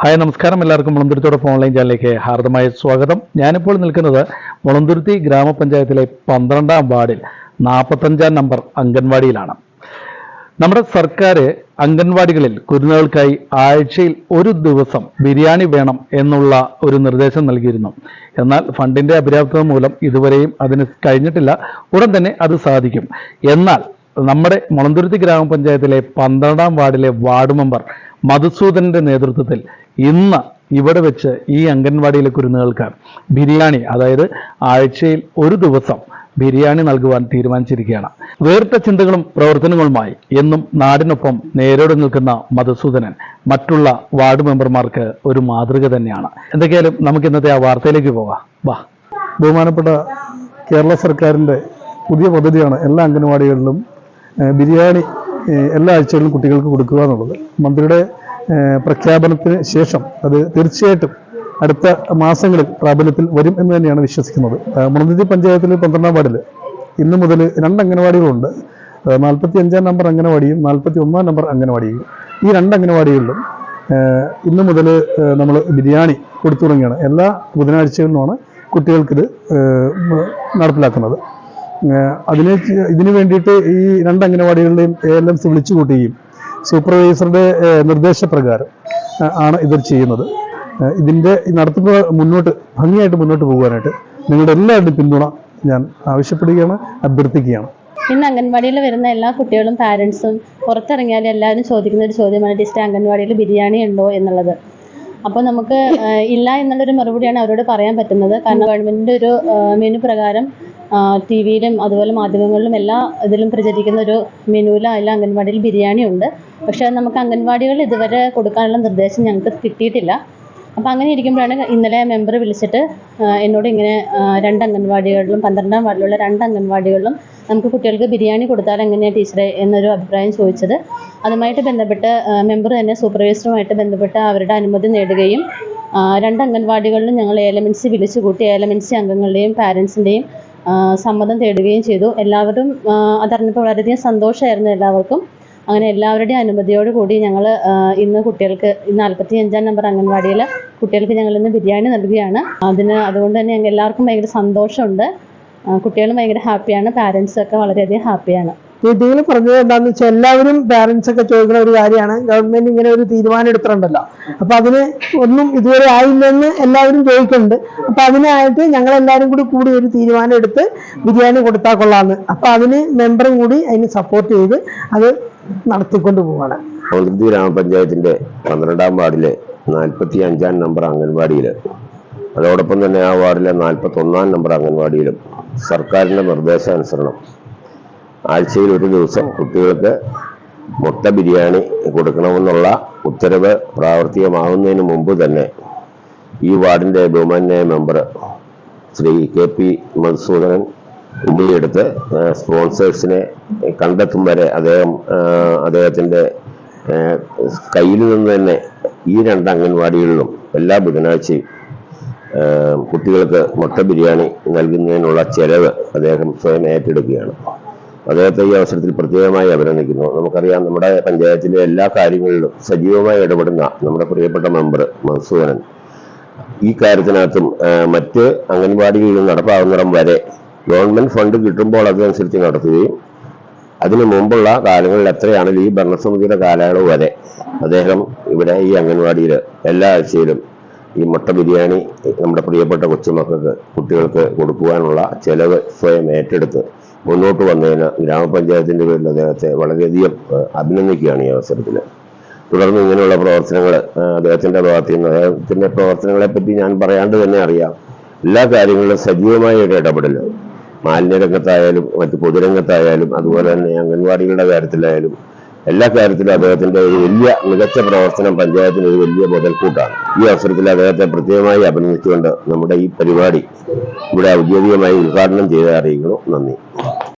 Hi നമസ്കാരം. എല്ലാവർക്കും മുളന്തുരുത്തിയുടെ online ചാനലിലേക്ക് ഹാർദമായ സ്വാഗതം. ഞാനിപ്പോൾ നിൽക്കുന്നത് മുളന്തുരുത്തി ഗ്രാമപഞ്ചായത്തിലെ പന്ത്രണ്ടാം വാർഡിൽ നാൽപ്പത്തഞ്ചാം നമ്പർ അംഗൻവാടിയിലാണ്. നമ്മുടെ സർക്കാർ അംഗൻവാടികളിൽ കുരുന്നുകൾക്കായി ആഴ്ചയിൽ ഒരു ദിവസം ബിരിയാണി വേണം എന്നുള്ള ഒരു നിർദ്ദേശം നൽകിയിരുന്നു. എന്നാൽ ഫണ്ടിന്റെ അപര്യാപ്തത മൂലം ഇതുവരെയും അതിന് കഴിഞ്ഞിട്ടില്ല. ഉടൻ തന്നെ അത് സാധിക്കും. എന്നാൽ നമ്മുടെ മുളന്തുരുത്തി ഗ്രാമപഞ്ചായത്തിലെ പന്ത്രണ്ടാം വാർഡിലെ വാർഡ് മെമ്പർ മധുസൂദനന്റെ നേതൃത്വത്തിൽ ഇന്ന് ഇവിടെ വെച്ച് ഈ അംഗൻവാടിയിലെ കുരുന്നുകൾക്ക് ബിരിയാണി അതായത് ആഴ്ചയിൽ ഒരു ദിവസം ബിരിയാണി നൽകുവാൻ തീരുമാനിച്ചിരിക്കുകയാണ്. വേറിട്ട ചിന്തകളും പ്രവർത്തനങ്ങളുമായി എന്നും നാടിനൊപ്പം നേരോട് നിൽക്കുന്ന മധുസൂദനൻ മറ്റുള്ള വാർഡ് മെമ്പർമാർക്ക് ഒരു മാതൃക തന്നെയാണ്. എന്തൊക്കെയാലും നമുക്ക് ഇന്നത്തെ ആ വാർത്തയിലേക്ക് പോകാം വാ. ബഹുമാനപ്പെട്ട കേരള സർക്കാരിന്റെ പുതിയ പദ്ധതിയാണ് എല്ലാ അംഗൻവാടികളിലും ബിരിയാണി എല്ലാ ആഴ്ചകളിലും കുട്ടികൾക്ക് കൊടുക്കുക എന്നുള്ളത്. മന്ത്രിയുടെ പ്രഖ്യാപനത്തിന് ശേഷം അത് തീർച്ചയായിട്ടും അടുത്ത മാസങ്ങളിൽ പ്രാബല്യത്തിൽ വരും എന്ന് തന്നെയാണ് വിശ്വസിക്കുന്നത്. മുളന്തിരി പഞ്ചായത്തിൽ പന്ത്രണ്ടാം വാർഡിൽ ഇന്ന് മുതൽ രണ്ട് അംഗനവാടികളുണ്ട്. നാൽപ്പത്തി അഞ്ചാം നമ്പർ അംഗനവാടിയും നാൽപ്പത്തി ഒന്നാം നമ്പർ അംഗനവാടിയും. ഈ രണ്ട് അംഗനവാടികളിലും ഇന്നു മുതൽ നമ്മൾ ബിരിയാണി കൊടുത്തു തുടങ്ങിയാണ് എല്ലാ ബുധനാഴ്ചകളിലുമാണ് കുട്ടികൾക്കിത് നടപ്പിലാക്കുന്നത്. അതിന് ഇതിനു വേണ്ടിയിട്ട് ഈ രണ്ട് അംഗനവാടികളുടെയും എ എൽ എംസ് വിളിച്ചു കൂട്ടുകയും സൂപ്പർവൈസറുടെ നിർദ്ദേശപ്രകാരം ആണ് ഇത് ചെയ്യുന്നത്. ഇതിന്റെ നടത്തുന്ന മുന്നോട്ട് ഭംഗിയായിട്ട് മുന്നോട്ട് പോകാനായിട്ട് നിങ്ങളുടെ എല്ലാവരുടെയും പിന്തുണ ഞാൻ ആവശ്യപ്പെടുകയാണ് അഭ്യർത്ഥിക്കുകയാണ്. ഇന്ന് അംഗൻവാടിയിൽ വരുന്ന എല്ലാ കുട്ടികളും പാരൻസും പുറത്തിറങ്ങിയാൽ എല്ലാവരും ചോദിക്കുന്ന ഒരു ചോദ്യമാണ് ടീച്ചർ അംഗൻവാടിയിൽ ബിരിയാണി ഉണ്ടോ? എന്നുള്ളത്. അപ്പോൾ നമുക്ക് ഇല്ല എന്നുള്ളൊരു മറുപടിയാണ് അവരോട് പറയാൻ പറ്റുന്നത്. കാരണം ഗവൺമെന്റിന്റെ ഒരു മെനു പ്രകാരം ടി വിയിലും അതുപോലെ മാധ്യമങ്ങളിലും എല്ലാ ഇതിലും പ്രചരിക്കുന്ന ഒരു മെനുവിലും അംഗൻവാടിയിൽ ബിരിയാണി ഉണ്ട്. പക്ഷേ നമുക്ക് അംഗൻവാടികളിൽ ഇതുവരെ കൊടുക്കാനുള്ള നിർദ്ദേശം ഞങ്ങൾക്ക് കിട്ടിയിട്ടില്ല. അപ്പോൾ അങ്ങനെ ഇരിക്കുമ്പോഴാണ് ഇന്നലെ മെമ്പർ വിളിച്ചിട്ട് എന്നോട് ഇങ്ങനെ രണ്ട് അംഗൻവാടികളിലും പന്ത്രണ്ടാം വാർഡിലുള്ള രണ്ട് അംഗൻവാടികളിലും നമുക്ക് കുട്ടികൾക്ക് ബിരിയാണി കൊടുത്താൽ എങ്ങനെയാണ് ടീച്ചറെ എന്നൊരു അഭിപ്രായം ചോദിച്ചത്. അതുമായിട്ട് ബന്ധപ്പെട്ട് മെമ്പർ തന്നെ സൂപ്പർവൈസറുമായിട്ട് ബന്ധപ്പെട്ട് അവരുടെ അനുമതി നേടുകയും രണ്ട് അംഗൻവാടികളിലും ഞങ്ങൾ ഏലമെൻസി വിളിച്ചു കൂട്ടി ഏലമെൻസി അംഗങ്ങളുടെയും പാരൻസിന്റെയും സമ്മതം തേടുകയും ചെയ്തു. എല്ലാവരും അതറിഞ്ഞപ്പോൾ വളരെയധികം സന്തോഷമായിരുന്നു എല്ലാവർക്കും. അങ്ങനെ എല്ലാവരുടെയും അനുമതിയോട് കൂടി ഞങ്ങൾ ഇന്ന് കുട്ടികൾക്ക് നാൽപ്പത്തി അഞ്ചാം നമ്പർ അംഗൻവാടിയിൽ കുട്ടികൾക്ക് ഞങ്ങൾ ഇന്ന് ബിരിയാണി നൽകുകയാണ്. അതിന് അതുകൊണ്ട് തന്നെ ഞങ്ങൾ എല്ലാവർക്കും ഭയങ്കര സന്തോഷമുണ്ട്. കുട്ടികളും ഭയങ്കര ഹാപ്പിയാണ് പാരൻസും ഒക്കെ വളരെയധികം ഹാപ്പിയാണ് മീറ്റിംഗിൽ പറഞ്ഞത് എന്താണെന്ന് വെച്ചാൽ എല്ലാവരും പാരന്റ്സ് ഒക്കെ ചോദിക്കുന്ന ഒരു കാര്യമാണ്. ഗവൺമെന്റ് ഇങ്ങനെ ഒരു തീരുമാനം എടുത്തിട്ടുണ്ടല്ലോ. അപ്പൊ അതിന് ഒന്നും ഇതുവരെ ആയില്ലെന്ന് എല്ലാവരും ചോദിക്കുന്നുണ്ട്. അപ്പൊ അതിനായിട്ട് ഞങ്ങൾ എല്ലാവരും കൂടി കൂടി ഒരു തീരുമാനം എടുത്ത് ബിരിയാണി കൊടുത്താൽ കൊള്ളാന്ന്. അപ്പൊ അതിന് മെമ്പറും കൂടി അതിന് സപ്പോർട്ട് ചെയ്ത് അത് നടത്തിക്കൊണ്ട് പോവാണ്. മന്ത്രി ഗ്രാമപഞ്ചായത്തിന്റെ പന്ത്രണ്ടാം വാർഡിലെ നാൽപ്പത്തി അഞ്ചാം നമ്പർ അംഗൻവാടിയിൽ അതോടൊപ്പം തന്നെ ആ വാർഡിലെ നാൽപ്പത്തി ഒന്നാം നമ്പർ അംഗൻവാടിയിലും സർക്കാരിന്റെ നിർദ്ദേശാനുസരണം ആഴ്ചയിൽ ഒരു ദിവസം കുട്ടികൾക്ക് മുട്ട ബിരിയാണി കൊടുക്കണമെന്നുള്ള ഉത്തരവ് പ്രാവർത്തികമാകുന്നതിന് മുമ്പ് തന്നെ ഈ വാർഡിന്റെ ബഹുമാന്യായ member Shri K P Madhusoodanan ഉള്ളിയെടുത്ത് സ്പോൺസേഴ്സിനെ കണ്ടെത്തും വരെ അദ്ദേഹം അദ്ദേഹത്തിന്റെ കയ്യിൽ നിന്ന് തന്നെ ഈ രണ്ട് അംഗൻവാടികളിലും എല്ലാ ബുധനാഴ്ചയും കുട്ടികൾക്ക് മുട്ട ബിരിയാണി നൽകുന്നതിനുള്ള ചെലവ് അദ്ദേഹം സ്വയം ഏറ്റെടുക്കുകയാണ്. അദ്ദേഹത്തെ ഈ അവസരത്തിൽ പ്രത്യേകമായി അഭിനന്ദിക്കുന്നു. നമുക്കറിയാം നമ്മുടെ പഞ്ചായത്തിലെ എല്ലാ കാര്യങ്ങളിലും സജീവമായി ഇടപെടുന്ന നമ്മുടെ പ്രിയപ്പെട്ട മെമ്പർ മൻസൂരൻ ഈ കാര്യത്തിനകത്തും മറ്റ് അംഗൻവാടികളിലും നടപ്പാകുന്നിടം വരെ ഗവൺമെന്റ് ഫണ്ട് കിട്ടുമ്പോൾ അതനുസരിച്ച് നടത്തുകയും അതിനു മുമ്പുള്ള കാലങ്ങളിൽ എത്രയാണെങ്കിലും ഈ ഭരണസമിതിയുടെ കാലയളവ് വരെ അദ്ദേഹം ഇവിടെ ഈ അംഗൻവാടിയിൽ എല്ലാ ആഴ്ചയിലും ഈ മുട്ട ബിരിയാണി നമ്മുടെ പ്രിയപ്പെട്ട കൊച്ചുമക്കൾക്ക് കുട്ടികൾക്ക് കൊടുക്കുവാനുള്ള ചെലവ് സ്വയം ഏറ്റെടുത്ത് മുന്നോട്ട് വന്നതിന് ഗ്രാമപഞ്ചായത്തിന്റെ പേരിൽ അദ്ദേഹത്തെ വളരെയധികം അഭിനന്ദിക്കുകയാണ് ഈ അവസരത്തിൽ തുടർന്ന് ഇങ്ങനെയുള്ള പ്രവർത്തനങ്ങൾ അദ്ദേഹത്തിന്റെ ഭാഗത്തു നിന്ന് അദ്ദേഹത്തിന്റെ പ്രവർത്തനങ്ങളെ പറ്റി ഞാൻ പറയാണ്ട് തന്നെ അറിയാം. എല്ലാ കാര്യങ്ങളിലും സജീവമായ ഒരു ഇടപെടൽ മാലിന്യരംഗത്തായാലും മറ്റ് പൊതുരംഗത്തായാലും അതുപോലെ തന്നെ അംഗൻവാടികളുടെ കാര്യത്തിലായാലും എല്ലാ കാര്യത്തിലും അദ്ദേഹത്തിന്റെ ഒരു വലിയ മികച്ച പ്രവർത്തനം പഞ്ചായത്തിന് ഒരു വലിയ മുതൽക്കൂട്ടാണ്. ഈ അവസരത്തിൽ അദ്ദേഹത്തെ പ്രത്യേകമായി അഭിനന്ദിച്ചുകൊണ്ട് നമ്മുടെ ഈ പരിപാടി ഇവിടെ ഔദ്യോഗികമായി ഉദ്ഘാടനം ചെയ്ത് അറിയിക്കുന്നു നന്ദി.